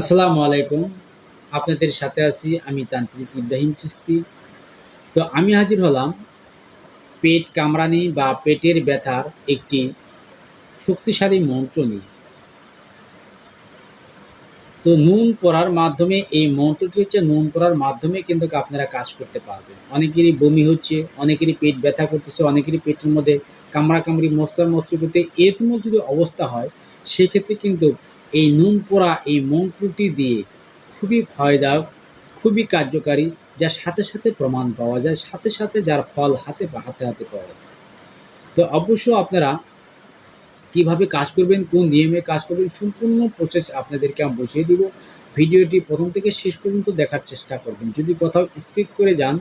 আসসালামু আলাইকুম। আপনাদের সাথে আছি আমি তান্ত্রিক ইব্রাহিম চিস্তি। তো আমি হাজির হলাম পেট কামড়ানি বা পেটের ব্যথার একটি শক্তিশালী মন্ত্র নিয়ে। তো নুন পড়ার মাধ্যমে, এই মন্ত্রটি হচ্ছে নুন পড়ার মাধ্যমে কিন্তু আপনারা কাজ করতে পারবেন। অনেকেরই বমি হচ্ছে, অনেকেরই পেট ব্যথা করতেছে, অনেকেরই পেটের মধ্যে কামড়া কামড়ি মশলা মশলি করতে এরকম যদি অবস্থা হয়, সেক্ষেত্রে কিন্তু এই নুন পোড়া এই মন্ত্রটি দিয়ে খুবই ফয়দায়ক খুবই কার্যকারী, যার সাথে সাথে প্রমাণ পাওয়া যায়, সাথে সাথে যার ফল হাতে হাতে হাতে পাওয়া যায়। তো অবশ্য আপনারা কীভাবে কাজ করবেন, কোন নিয়মে কাজ করবেন, সম্পূর্ণ প্রসেস আপনাদেরকে আমি বুঝিয়ে দিব। ভিডিওটি প্রথম থেকে শেষ পর্যন্ত দেখার চেষ্টা করবেন। যদি কোথাও স্কিপ করে যান,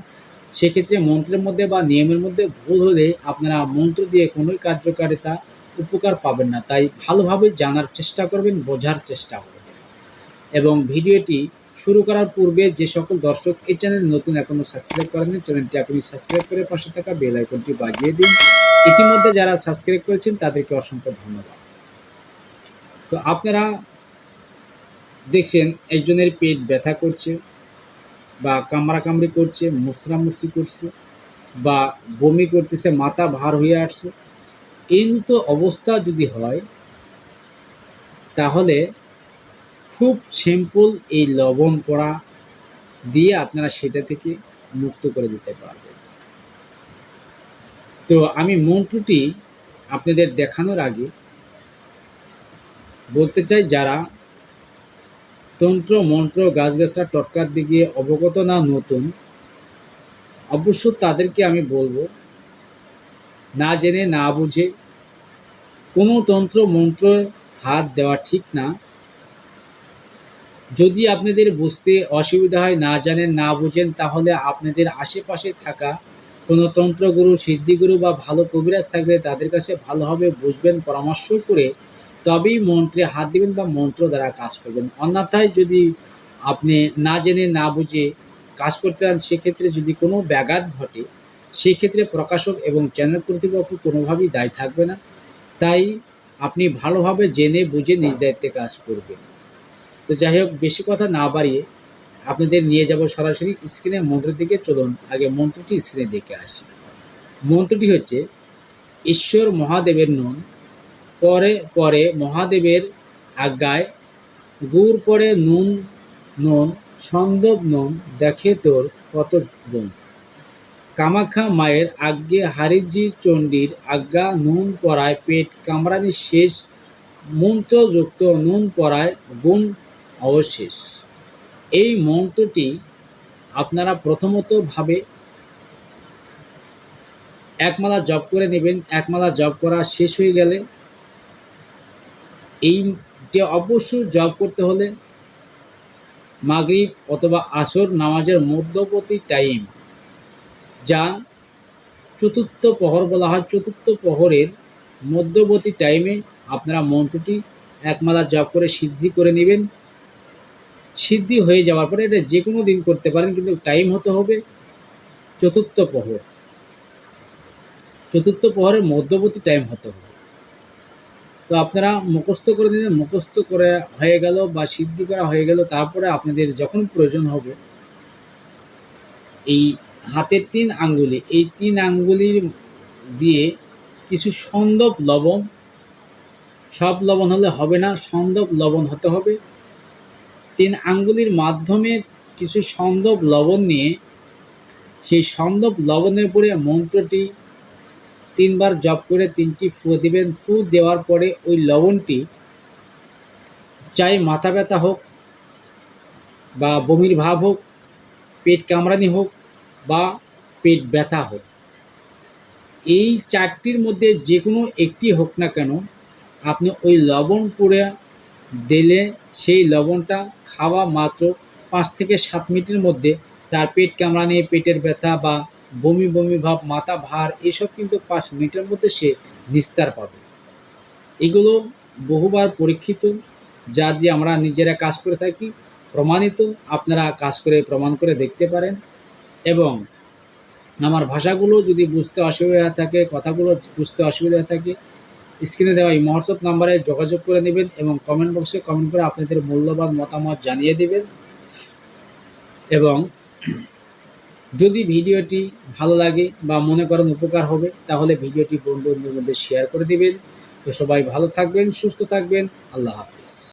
সেক্ষেত্রে মন্ত্রের মধ্যে বা নিয়মের মধ্যে ভুল হলে আপনারা মন্ত্র দিয়ে কোনোই কার্যকারিতা উপকার পাবেন না। তাই ভালোভাবে জানার চেষ্টা করবেন, বোঝার চেষ্টা করবেন। এবং ভিডিওটি শুরু করার পূর্বে যে সকল দর্শক এই চ্যানেল নতুন এখনও সাবস্ক্রাইব করেননি, চ্যানেলটি আপনি সাবস্ক্রাইব করে পাশে থাকা বেল আইকনটি বাজিয়ে দিন। ইতিমধ্যে যারা সাবস্ক্রাইব করেছেন, তাদেরকে অসংখ্য ধন্যবাদ। তো আপনারা দেখছেন, একজনের পেট ব্যথা করছে বা কামড়া কামড়ি করছে মুসরামুসি করছে বা বমি করতেছে, মাথা ভার হয়ে আসছে। এই মতো অবস্থা যদি হয়, তাহলে খুব সিম্পল এই লবণ পড়া দিয়ে আপনারা সেটা থেকে মুক্ত করে দিতে পারবেন। তো আমি মন্ত্রটি আপনাদের দেখানোর আগে বলতে চাই, যারা তন্ত্র, মন্ত্র গাছ গাছগাছরা টটকার দিকে অবগত না, নতুন, অবশ্য তাদেরকে আমি বলব, না জেনে, না বুঝে কোনো তন্ত্র, মন্ত্র, হাত দেওয়া ঠিক না। যদি আপনাদের বুঝতে অসুবিধা হয়, না জানেন, না বুঝেন, তাহলে আপনাদের আশেপাশে থাকা কোনো তন্ত্রগুরু, সিদ্ধিগুরু বা ভালো কবিরাজ থাকলে তাদের কাছে ভালোভাবে বুঝবেন, পরামর্শ করে তবেই মন্ত্রে হাত দিবেন বা মন্ত্র দ্বারা কাজ করবেন। অন্যথায় যদি আপনি না জেনে, না বুঝে কাজ করতে চান, সেক্ষেত্রে যদি কোনো ব্যাঘাত ঘটে, সেক্ষেত্রে প্রকাশক এবং চ্যানেল কর্তৃপক্ষ কোনোভাবেই দায়ী থাকবে না। তাই আপনি ভালোভাবে জেনে বুঝে নিজ দায়িত্বে কাজ করবেন। তো যাই হোক, বেশি কথা না বাড়িয়ে আপনাদের নিয়ে যাব সরাসরি স্ক্রিনে মন্ত্রের দিকে। চলুন, আগে মন্ত্রটি স্ক্রিনে দেখে আসি। মন্ত্রটি হচ্ছে, ঈশ্বর মহাদেবের নুন, পরে পরে মহাদেবের আজ্ঞায়, গুড় পরে নুন নুন সন্দব নুন, দেখে তোর কত গুণ। কামাখ্যা মায়ের আজ্ঞে হারিজি চণ্ডীর আজ্ঞা নুন পরায় পেট কামড়ানি শেষ, মন্ত্রযুক্ত নুন পরায় গুণ অবশেষ। এই মন্ত্রটি আপনারা প্রথমত ভাবে একমালা জপ করে নেবেন একমালা জপ করা শেষ হয়ে গেলে এই যে অবশ্যই জপ করতে হলে মাগরিব অথবা আসর নামাজের মধ্যবর্তী টাইম যা চতুর্থ প্রহর বলা হয়। চতুর্থ প্রহরের মধ্যবর্তী টাইমে আপনারা মন্ত্রটি একমালা জপ করে সিদ্ধি করে নেবেন। সিদ্ধি হয়ে যাওয়ার পরে এটা যে কোনো দিন করতে পারেন, কিন্তু টাইম হতে হবে চতুর্থ প্রহর। চতুর্থ প্রহরের মধ্যবর্তী টাইম হতে হবে। তো আপনারা মুখস্থ করে দিলেন মুখস্থ করে হয়ে গেল বা সিদ্ধি করা হয়ে গেল। তারপরে আপনাদের যখন প্রয়োজন হবে, এই হাতের তিন আঙ্গুলি। এই তিন আঙ্গুলির দিয়ে কিছু সন্দব লবণ, সব লবণ হলে হবে না, সন্দব লবণ হতে হবে। তিন আঙ্গুলির মাধ্যমে কিছু সন্দব লবণ নিয়ে সেই সন্দব লবণের উপরে মন্ত্রটি তিনবার জপ করে তিনটি ফু দিবেন। ফু দেওয়ার পরে ওই লবণটি চাই মাথা ব্যথা হোক বা বমির ভাব হোক, পেট কামড়ানি হোক বা পেট ব্যথা হোক। এই চারটির মধ্যে যে কোনো একটি হোক না কেন, আপনি ওই লবণ পুড়ে দিলে সেই লবণটা খাওয়া মাত্র পাঁচ থেকে সাত মিনিটের মধ্যে তার পেট কামড়ানি, পেটের ব্যথা বা বমি বমি ভাব, মাথা ভার, এসব কিন্তু পাঁচ মিনিটের মধ্যে সে নিস্তার পাবে। এগুলো বহুবার পরীক্ষিত, যা দিয়ে আমরা নিজেরা কাজ করে থাকি, প্রমাণিত, আপনারা কাজ করে প্রমাণ করে দেখতে পারেন। এবং আমার ভাষাগুলো যদি বুঝতে অসুবিধা থাকে, কথাগুলো বুঝতে অসুবিধা থাকে স্ক্রিনে দেওয়া এই হোয়াটসঅ্যাপ নাম্বারে যোগাযোগ করে নেবেন এবং কমেন্ট বক্সে কমেন্ট করে আপনাদের মূল্যবান মতামত জানিয়ে দেবেন। এবং যদি ভিডিওটি ভালো লাগে বা মনে করেন উপকার হবে, তাহলে ভিডিওটি বন্ধুদের মধ্যে শেয়ার করে দেবেন। তো সবাই ভালো থাকবেন, সুস্থ থাকবেন। আল্লাহ হাফিজ।